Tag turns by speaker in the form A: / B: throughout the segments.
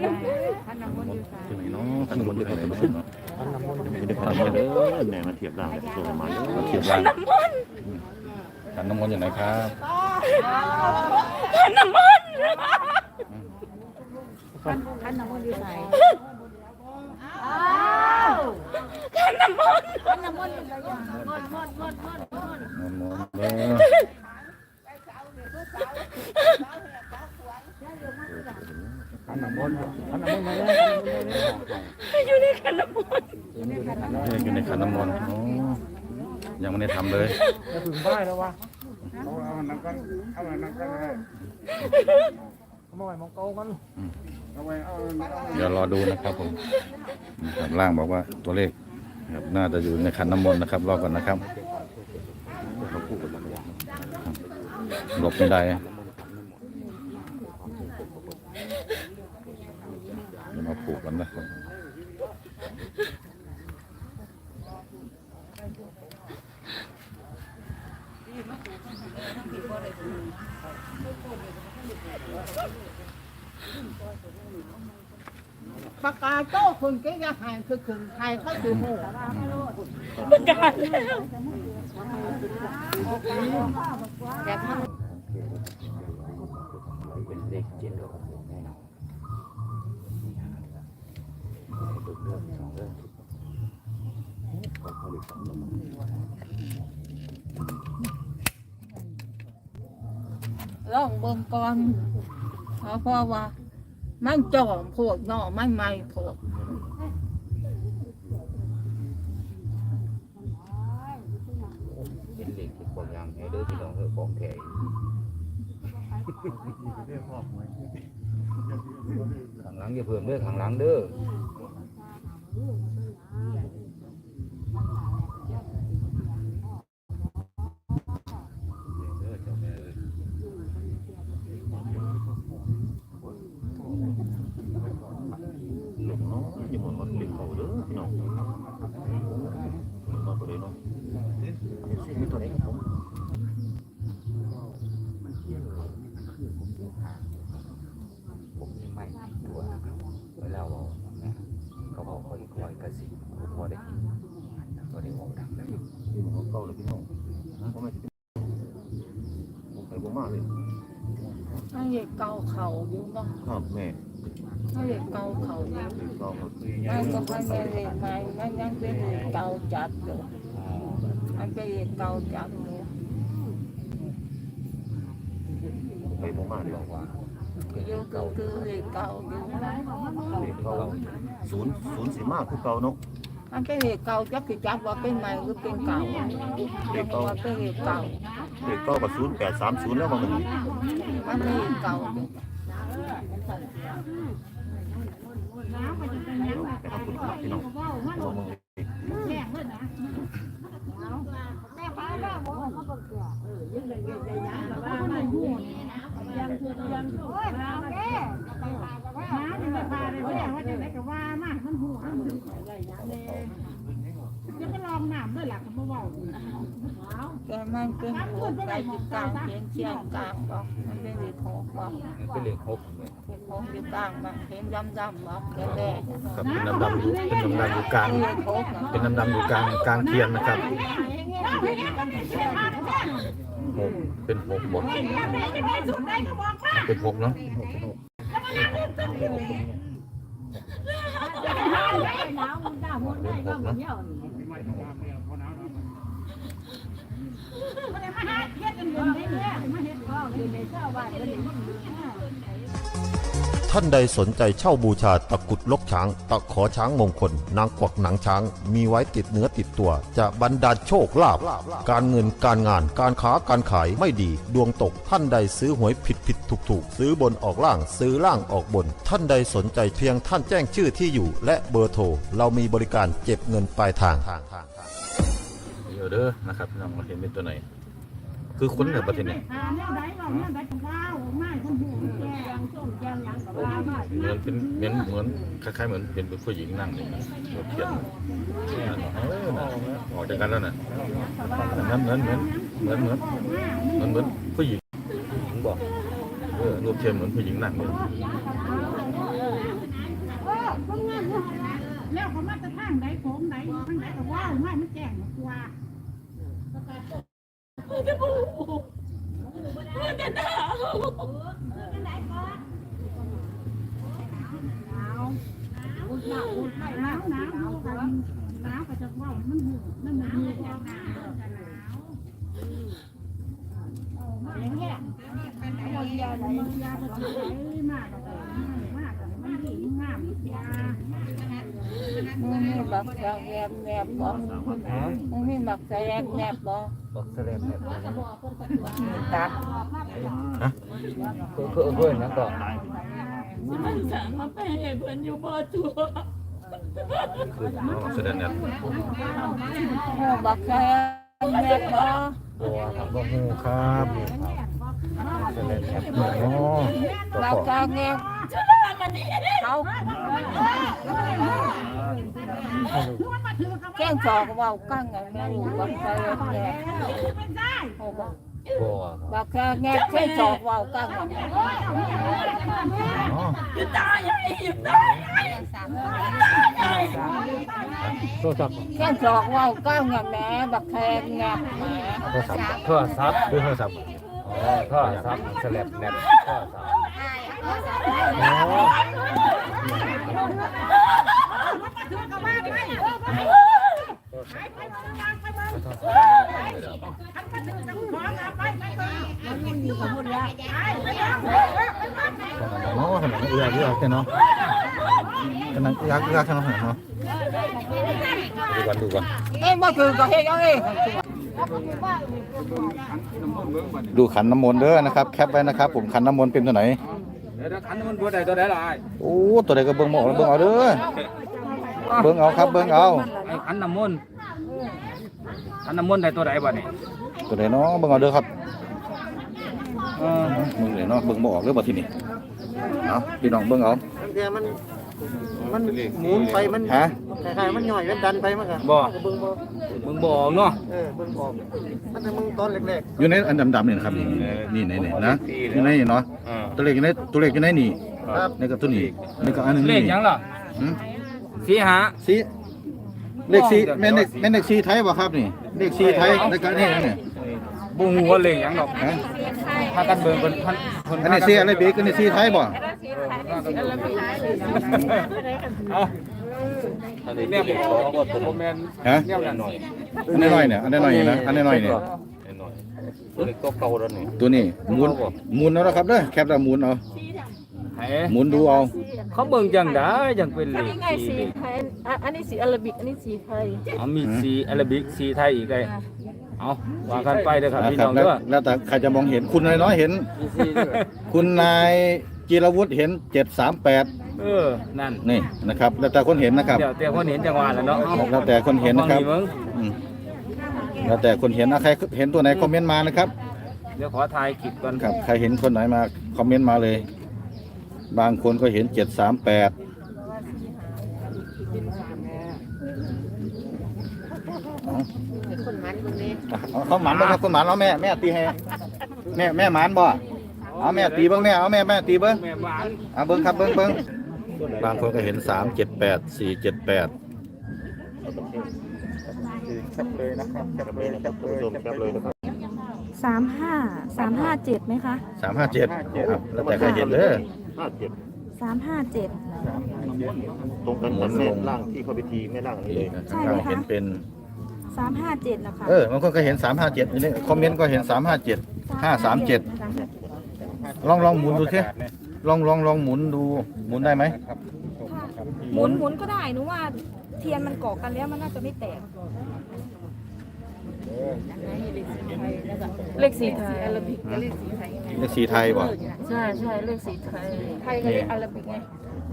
A: ที่ไหนเนาะขันนมนที่ไหนเนาะอยู่ในขันน้ำมนต์เด้อแหน่มาเทียบร่างส่งมาเด้อมาเทียบร่าขันน้ำมนต์อยู่ไหนครับ
B: ขันน้ำมนต์ขันน้ำมนต์ขันน้ำมนต์อยู่ไสมนต์มนต์มนต์มนต์มนต์
A: น้ำมนต์เด้ อ
B: ยู่ในขันน้ำมนต์
A: อยู่ในขันน้ำมนต์โอ้ยังไม่ได้ทำเลย
C: จะถึงได้แล้ววะเอาเอาน้ำกันเอาน้ำกันให้เอามาไว้มองเกากันเอาไว้เอาเอา
A: เดี๋ยวรอดูนะครับผมครับล่างบอกว่าตัวเลขครับน่าจะอยู่ในขันน้ำมนต์นะครับ รอก่อนนะครับหลบไม่ได้เดี๋ยว มาผูกกันนะครับ
D: ปากกาโต้คนก็จะหายคือขึงใครเขาคือหมู
B: ประกาศแล้วแบบมัน
D: ล องเบิ่งก่อนเพราะเพราะว่า มันจอมพวกเนอมันไม่พวก
E: เป็นเหล็กที่ของยางให้เด้อพี่น้องเด้อของแท้ข้างหลังอย่าเพิ่มเด้อข้างหลังเด้อ
A: หลบเนาะอย่าหมดหมดเด็กเขาเด้อพี่น้องต่อไปเลยเนาะมีตัวไหนครับผม
E: ผมมีไม้ตัว เวลาเว้านะเขาบอกค่อยๆกระสิบผมบ่ได้ยินบ่ได้บอกดังเลย
A: พี่น้องเก่าเลยพี่น้องผมไม่ผมไปบ่มาเลย
D: มันเด็กเกาเขาอยู่เนาะ
A: ครับแม่
D: มันเด็กเกาเขาอยู่
A: เด็กเก่าครับ
D: มันก็พันเป็นเด็กใหม่มันยังเป็นเด็กเกาจัดอยู่มันเป็นเด็กเกาจัดอยู่
A: ไปบ่มาเลยว่า
D: อยู่ก็คือเด็กเกาอยู่
A: เด็กเก่าศูนย์ศูนย์สิมากคือเก่าเนาะ
D: มันเป็นเด็กเก่าจักสิจับว่าเป็นใหม่หรือเป็นเก่าว่าเป็นเด็กเก่า
A: เด็กเก่ากับศูนย์แปดสามศูนย์แล้วบางหนึ่ง
D: มันเป็นเด็กเก่าอยู่
A: ไปทำบุญครับพี่น้องพี่น้องมึง
D: แต่มันเป็นโขกใจจิตกลางเขียนเชียงกลางบอกมันเป็นเด็กโขกบอก
E: เป็นเหล็กหกเนี่ย
D: เด็กโขกอยู่กลางบอกเห็นดำดำบอกแก่แก่
A: ครับเป็นน้ำดำอยู่เป็นน้ำดำอยู่กลาง
D: เป็
A: นน้ำดำอยู่กลางกลางเทียนนะครับ หกเป็นหกหมด เป็นหกเนาะเป็นหกเนาะ
F: ท่านใดสนใจเช่าบูชาตะกรุดลกช้าง ตะขอช้างมงคล นางกวักหนังช้าง มีไว้ติดเนื้อติดตัว จะบรรดาลโชคลาภการเงินการงานการค้าการขายไม่ดีดวงตกท่านใดซื้อหวยผิดผิดถูกถูกซื้อบนออกล่างซื้อล่างออกบน ท่านใดสนใจเพียงท่านแจ้งชื่อที่อยู่ และเบอร์โทรเรามีบริการเก็บเงินปลายทาง
A: เดี๋ยวเด้อนะครับพี่น้องมาเห็นเป็นตัวไหน คือคุ้นกับประเทศนี้ เหมือนเป็นเหมือนเหมือนคล้ายๆเหมือนเป็นผู้หญิงนั่งอย่างนี้เราเขียนออกจากกันแล้วน่ะนั้นเหมือนเหมือนเหมือนเหมือนเหมือนเหมือนผู้หญิงผมบอกเออรูปเทียมเหมือนผู้หญิงนั่งเลยแล้วเขา
D: มาจะทางไหนผมไหนทางไหนแต่
A: ว่าไม่ไม่แจ้
D: ง
A: กว่าจะบูจะด่า
D: แนบแนบบ่มึงมีบักแซงแนบบ่
E: บอกแสดงแบบ
D: ตัด
E: คือคือเพื่อนนั่น
B: มันสามารถไปให้เพิ่นอยู่บ่ตัว
A: คืออ๋อแสดงเนี่ย
D: หูบักแซงแนบบ่
E: ตัวครับบ่ฮู้ครับแสดงแบบอ๋อ
D: บักแซงแนบเขาแก้งจอกเว้ากั้งไงแม่รู้บักแซงแนบโอ้บัก
E: บ่
D: บักแซงแนบแค่จอกเว้ากั้งไง
A: อ๋อ
B: อยู่ตายยังอยู่ตาย
E: โทรศัพท์
D: แค่จอกเว้ากั้งไงแม่บักแซงแนบแม่
E: โทรศัพท์โทรศัพท์
A: ดูโทรศัพท์
E: อ๋อโทรศัพท์แสลบแนบโทรศัพท์อ๋อ
A: อ๋อขนาดเอือกเอือกแค่เนาะขนาดเอือกเอือกแค่เนาะเนาะดูก่อนดูก่อน
D: เอ้ยบ่คือก็เฮ็ดเอาเอง
A: ดูขันน้ำมนต์เด้อนะครับ แคปไว้นะครับ ผมขันน้ำมนต์เป็นตัวไหน
C: เดี๋ยวขันมันตัวใดตัวใดล่ะ
A: โอ้ตัวใดก็เบิ่งหมอกแล้วเบิ่งเอาเด้อเบิ่งเอาครับเบิ่งเอา
C: ไอ้ขันน้ำมนต์ ขันน้ำมนต์ได้ตัวใดบ่นี่
A: ตัวใดเนาะเบิ่งเอาเด้อครับ
C: เออ
A: มึงเลยเนาะเบิ่งบ่ออกเด้อบ่ทีนี้เอาพี่น้องเบิ่งเอา
G: เดี๋ยวมันมันหมุนไปมัน
A: ฮะ
G: คล้ายๆมันย่อยมันดันไปมันก็
C: บ่
G: มันก็เบิ่งบ่
C: มึงบ่ออกเนาะ
G: เออเบิ่งออกมันจะมึงตอนแรก
A: อยู่ในอันดำๆนี่นะครับนี่นี่ไหนๆนะอยู่ในนี่เนาะ
C: อ่า
A: ตัวเลขอยู่ในตัวเลขอยู่ในนี่
G: ๆครับ
A: ในกับตัวนี้ในกับอันหนึง
C: เล
A: นี่
C: ขหยังล่ะ
A: หืม
C: สี่หา
A: สี เลขสีแม่นเลขแม่นเลขสีไทยบ่ครับนี่ เลขสีไทยในกับนี่นี่
C: บ่ฮู้ว่าเลขหยังดอก
A: ฮะ
C: พากันเบิ่งเพิ่นเพิ่นเพิ่น
A: อันนี้สีอะไรเบกอันนี้สีไทยบ่
C: เอาอันนี้แนบขอบ่ผมบ่แม่น
A: ฮะ
C: แนวนั้นหน่อย
A: อันนี้น้อยเนี่ยอันนี้น้อยนี่นะอันนี้น้อยเนี่ย
E: ตัวนี้ตัวเก่าแล้วนี่
A: ตัวนี้หมุนหมุนเอาละครับเด้อแคปแล้วหมุนเอา
C: ให้
A: หมุนดูเอา
C: เขาเบิ่งจังได๋จังเป็นเลข
B: นี่ไงสีไทยอะอันนี้สีอาราบิกอันนี้สีไทย
C: เอามีสีอาราบิกสีไทยอีกได้เอาว่ากันไปเด้อครับพี่
A: ครั
C: น้
A: บ
C: อง
A: แล้ว
C: เด้อ
A: แล้วแต่ใครจะมองเห็นคุณน้อยๆเห็น คุณนายจิรวุฒิเห็น738
C: เออนั่น
A: นี่นะครับแล้วแต่คนเห็นนะครับ
C: เดี๋ยวแต่คนเห็นจังหวะแล้วเนาะเอา
A: แล้วแต่คนเห็นนะครับ
C: ฟังมึง
A: อืมแล้วแต่คนเห็นนะใครเห็นตัวไหนคอมเมนต์มานะครับ
C: เดี๋ยวขอถ่ายคลิปก่อน
A: ครับใครเห็นคนไหนมาคอมเมนต์มาเลย บางคนก็เห็น738
B: คนมันตรงนี้
A: เอาเขาหมันบ่ครับคนหมันเอาแม่แม่ตีให้แม่แม่หมันบ่เอาแม่ตีเบิ่งแม่เอาแม่แม่ตีเบิ่ง
C: แม่บ้าน
A: เอาเบิ่งครับเบิ่งเบิ่งบางคนก็เห็นสามเจ็ดแปดสี่เจ็ดแปด
H: สามห้าสามห้าเจ็ดไหมคะ
A: สามห้าเจ็ดครับแล้วแต่ใครเห็นเด้อ
H: สามห้าเจ็ด
F: ตรงกันกับแม่ร่างที่เขาไปทีแม่ร่างนี้เลย
H: ใช่ไหมคะ
A: เห็นเป็น
H: สามห้าเจ็ดนะคะ
A: เออบางคนก็เห็นสามห้าเจ็ดนี่คอมเมนต์ก็เห็นสามห้าเจ็ดห้าสามเจ็ดลองลองหมุนดูสิลองลองลองหมุนดูหมุนได้ไหม
H: หมุนหมุนก็ได้หนูว่าเทียนมันเกาะกันแล้วมันน่าจะไม่แตก
B: เลขสีไทยอาราบิกกับเลขสีไทย
A: เลขสีไทยบ่
B: ใช่ใช่เลขสีไทยไทยกับเลขอาราบิกไง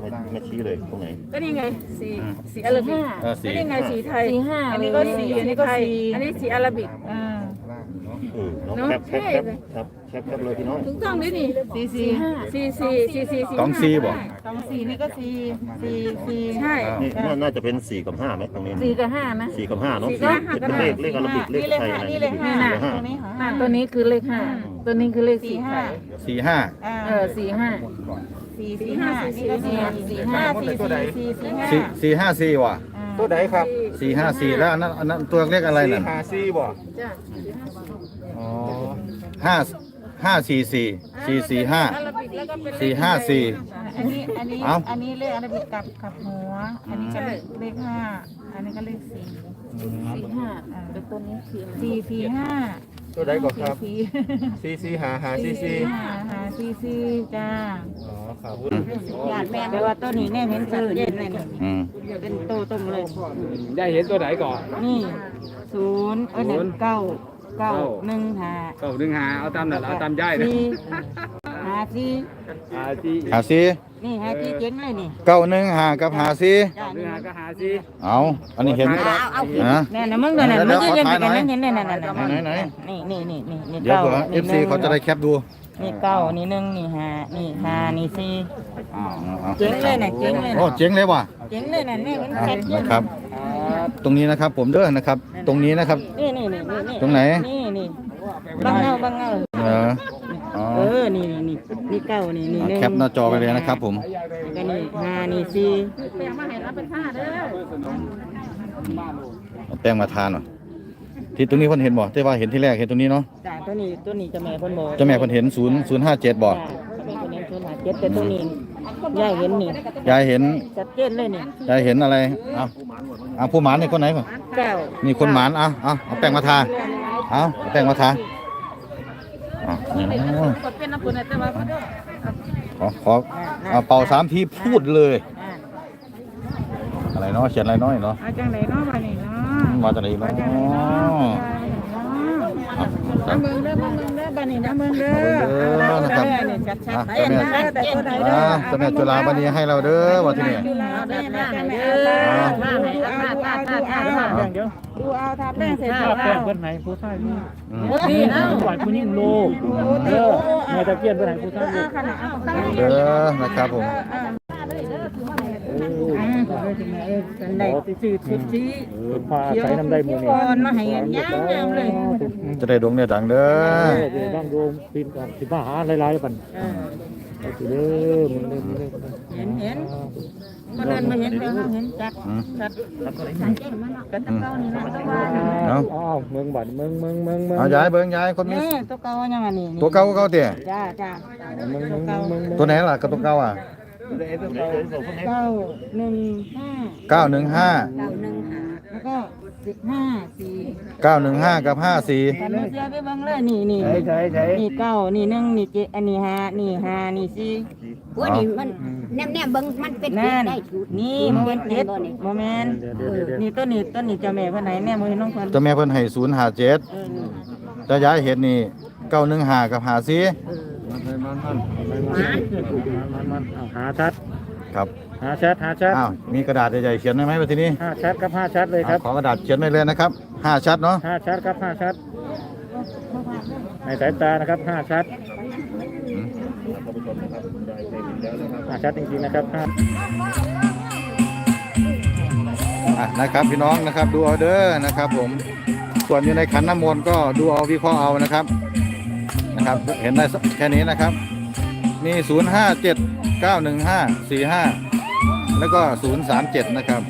F: ไม่ไม่ชี้เลยตรงไหน
B: ก็นี่ไงสีสีอาราบิก
A: เออสี
B: ก็นี่ไงสีไทย
H: สีห้า
B: อันนี้ก็สีอันนี้ก็สีอันนี้สีอาราบิก
H: อ่า
F: เออน้องแคปแคปแคปครับแคปแคปเลยพี่น้อง
B: ถูกต้องด้วยนี่สีสีห้าสีสีสีสีสี
A: ต้องซีบ่
H: สองสีนี่ก็สีสีสี
B: ใช่
F: นี่น่าน่าจะเป็นสี่กับห้าไหมตรงนี้
H: สีกับห้าไหม
F: สี่กับห้าเนาะ
B: สี่กับห้า
F: เป็นเลขเลขอาราบิกเลขไทยอะไร
B: นี่เลขห้า
F: สี่กับห้า
H: ตรงนี้ค่ะ
B: อะตัวนี้คือเลขห้าตัวนี้คือเลขสีไทย
A: สี่ห้า
H: อ่า
B: เออสีห้า
H: สีสีห้านี่ก็สีสีห้าสีสีสีสีห้า
A: สี่สี่ห้าสี่ว่ะ
C: ตัวใดครับ
A: สี่ห้าสี่แล้วอันนั้นอันนั้นตัวเลขอะไรนั่น
C: หาซีบ่
D: จ้ะ
A: อ๋อห้าห้าสี่สี่สี่สี่ห้า
D: อาราบิกแล้วก็เป็นเลข
A: สี่ห้าสี่
B: อันนี้อันนี้
A: เอ้า
B: อันนี้เลขอาราบิกกับกับหัว อันนี้ก็เลขเลขห้าอันนี้ก็เลขสี่
D: สี่ห้าเป็นตัวนี้คืออะไร
B: สี่สี่ห้า
C: ตัวใดก่อนครับ
B: สี่
C: ซีซีหาหาซีซี
B: ห้าหาสี่สี่จ้า
C: อ๋อครับ
B: ญาติแม่แต่ว่าตัวนี้แน่เห็นชัดเจนเลยนี่
A: อืม
B: เป็นโตตรงเลย
C: ได้เห็นตัวไหนก่อน
B: นี่ศูนย์เออหนึ่งเก้า เก้าหนึ่งห้า
C: เก้าหนึ่งหาเอาตามนั่นเอาตามย่ายนะ
B: สี่หาสี่
C: หาซี
A: หาสี่
B: นี่หาสี่เจ๋งเลยนี่
A: เก้าหนึ่งหากับหาสี่
B: จ้า
C: หนึ่
B: นี่
C: งหาก็หาซี
A: เอาอันนี้เห็น
B: เอาเอา
A: นะ
B: แน่นะมึงเดี๋ยวนั้น
A: เดี๋
B: มึ
A: ยว
B: ง
A: เดี๋
B: จะ
A: ยว
B: เห็น
A: ขอถ่ายหน่อย
B: เห็นเห็นเห็นนั่นนั่น
A: ไหนไหน
B: นี่นี่นี่นี่นี่
A: เดี๋ยว
B: เก้า
A: เผื่อเอฟซีเขาจะได้แคปดู
B: นี่เก้านี่หนึ่งนี่ห้านี่ห้านี่สี่
A: เอาเอา
B: เจ๋งเลยนะเจ๋งเลย
A: โอ้
B: นะ
A: เจ๋งเลยว่ะ
B: เจ๋งเลยนะเนี่ยมัน
A: อะ
B: ชัดเจน
A: นะครับ ตรงนี้นะครับ ผมเด้อนะครับ ตรงนี้นะครับ
B: นี่นี่นี่นี่นี่
A: ตรงไหน
B: นี่นี่บังเงาบังเงา
A: เอออ๋อ
B: เออ นี่นี่นี่นี่เก้านี่นี่หนึ่ง
A: แคปหน้าจอไปเลยนะครับ ผม
B: ก็นี่ห้านี่สี่
D: แปลงมาให้รับเป็นห้าเด้อ
A: เอาแป้งมาทานหน่อยที่ตรงนี้คนเห็นบ่ที่ว่าเห็นที่แรกเห็นตรงนี้เนาะ
B: จ้าตัวนี้ตัวนี้เจะแม่คนบอก
A: เจ้าแม่คนเห็นศูนย์ศูนย์ห้าเจ็ดบ่
B: จ้าเป็นคนเห็นคนหาเจ็ดแต่ตัวนี้ยายเห็นนี่
A: ยายเห็น
B: ชัดเจนเลยนี่
A: ยายเห็นอะไรเอาเอาผู้หมานนี่คนไหนบ่
B: เก้า
A: นี่คนหมานเอาเอาเอาแป้งมาทาเอาเอาแป้งมาทาเอานี่นะ
D: กดเป็นน้ำปุ่นแต่ว่า
A: ขอขอเอาเป่าสามทีพูดเลย
B: อ่า
A: อะไรเนาะเขียนอะไรน้อยเนาะ
B: เอาจังไหนเนาะมานี่เนาะ
A: มาจากไหนเนาะ
B: น้ำเมืองเด้อน้ำเมืองเด้อบ้าน นี้น้ำเมืองเด้อ
A: เอาเด้อนะครับ
B: เนี่ยชัดชัดไป
A: เจ้าแม่
B: นะแต่ตัวไหนเด้
A: อ่าเจ้าแม่จุฬาบณีให้เราเด้อว่าที่นี่
B: จุฬาได้นะเจ้าแม่
A: อ่า
B: ดูเอาดูเอาดูเอาดูเอาทาแป้งเสร็จแล้ว
C: แป้งเพื่อนไหนผู้ชายนี่นี่นะหวานผู้หญิงโลกเออแม่ตะเกียนเพื่อนไหนผู้ชายลูก
B: ขนาดเอา
A: เด้อนะครับผม
B: ได้สื่อชุดชี้
C: พาใส่น้ำได้มือนี่
B: ก่อนมาให้ย่างย่างเลย
A: จะได้ดวงเนี่ยดังเด้อ
C: เดี๋ยวดังโดมปีนก่อนสิบ้าหาหลายๆปันเอาสิเด้อมึงเด้อมึงเด้อ
B: เห็นเห็นมันเดินมาเห็นเห็นจัด
A: อืม
B: จัดกันตะเก้านี่นะตะวัน
A: เอา
C: อ้าวเมืองบัดเมืองเมืองเมืองเมือง
A: เอาย้ายเบิ้งย้ายคนมี
B: นี่ตัวเก่ายังไงนี่
A: ตัวเก่าก็เก่าเตี่ย
B: จ้าจ้า
C: เมืองเมืองเมืองเมือง
A: ตัวไหนล่ะกับตัวเก่าอะ
B: เก้าหนึ่งห้า
A: เก้าหนึ่งห้า
B: เก้าหนึ่งห้าแล้วก็สิบห้าสี่
A: เก้าหนึ่งห้ากับห้าสี่
B: แต่ไม่เสียไปบ้างเลยนี่นี่
C: ใช่ใช่ใช่
B: นี่เก้านี่หนึ่งนี่เจ็ดอันนี้ห้านี่ห้านี่สี่
I: ว่านี่มันแนมแนมๆเบิ่งมันเป็น
B: นั่น
I: ได้ชุด
B: นี่โมเมนเจ็ดโมเมน
C: เดี๋ยวเดี๋ยวเดี๋ยว
B: นี่ต้นนี้ต้นนี้เจ้าแม่คนไหนแน่โมเห็นน้องคน
A: เจ้าแม่เพิ่นให้ศูนย์ห้าเจ็ด
B: เออ
A: จะย้ายเห็ดนี่เก้าหนึ่งห้ากับห้าสี่
C: มันมันหาชัด
A: ครับ
C: หาชัดหาชัด
A: อ้าวมีกระดาษใหญ่ๆเขียนได้ไหมวันทีนี้
C: ห้าชัดครับห้าชัดเลยครับ
A: ขอกระดาษเขียนไว้เลยนะครับห้าชัดเนาะ
C: ห้าชัดครับห้าชัด ในสายตานะครับห้าชัดห้าชัดจริงๆนะครับห้า
A: อะนะครับพี่น้องนะครับดูเอาเด้อนะครับ ผมส่วนอยู่ในขันน้ำมนต์ก็ดูเอาวิเคราะห์เอานะครับ นะครับ เห็นได้แค่นี้นะครับ มี 0 5 7 9 1 5 4 5 แล้วก็ 0 3 7 นะครับ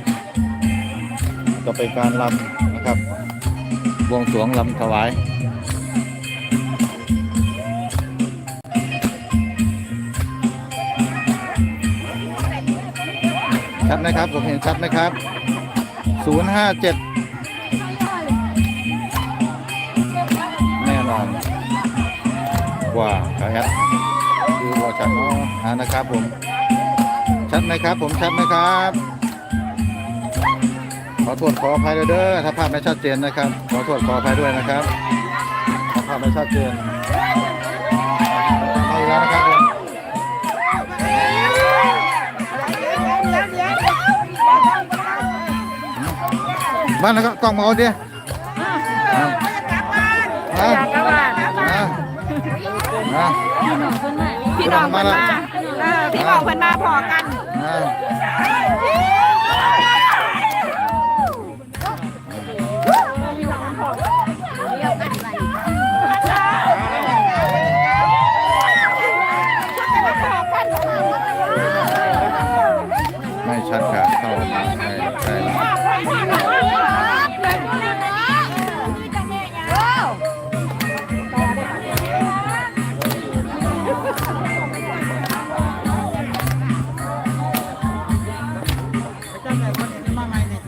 A: ก็เป็นการลำนะครับวงสวงลำถวายชัดไหมครับผมเห็นชัดไหมครับ 057 แน่นอน กว่าครับดูว่าชัดเนาะนะครับผม ชัดไหมครับ ผมชัดไหมครับ ขอโทษขออภัยด้วยเด้อถ้าภาพไม่ชัดเจนนะครับ ขอโทษขออภัยด้วยนะครับถ้าภาพไม่ชัดเจนเอาอีกแล้วนะครับผมบ้านแล้วก็กล้องมาเอาดิ อ่า
H: พี่น้องเพิ่นมาเออพี่น้องเพิ่นมาพอกัน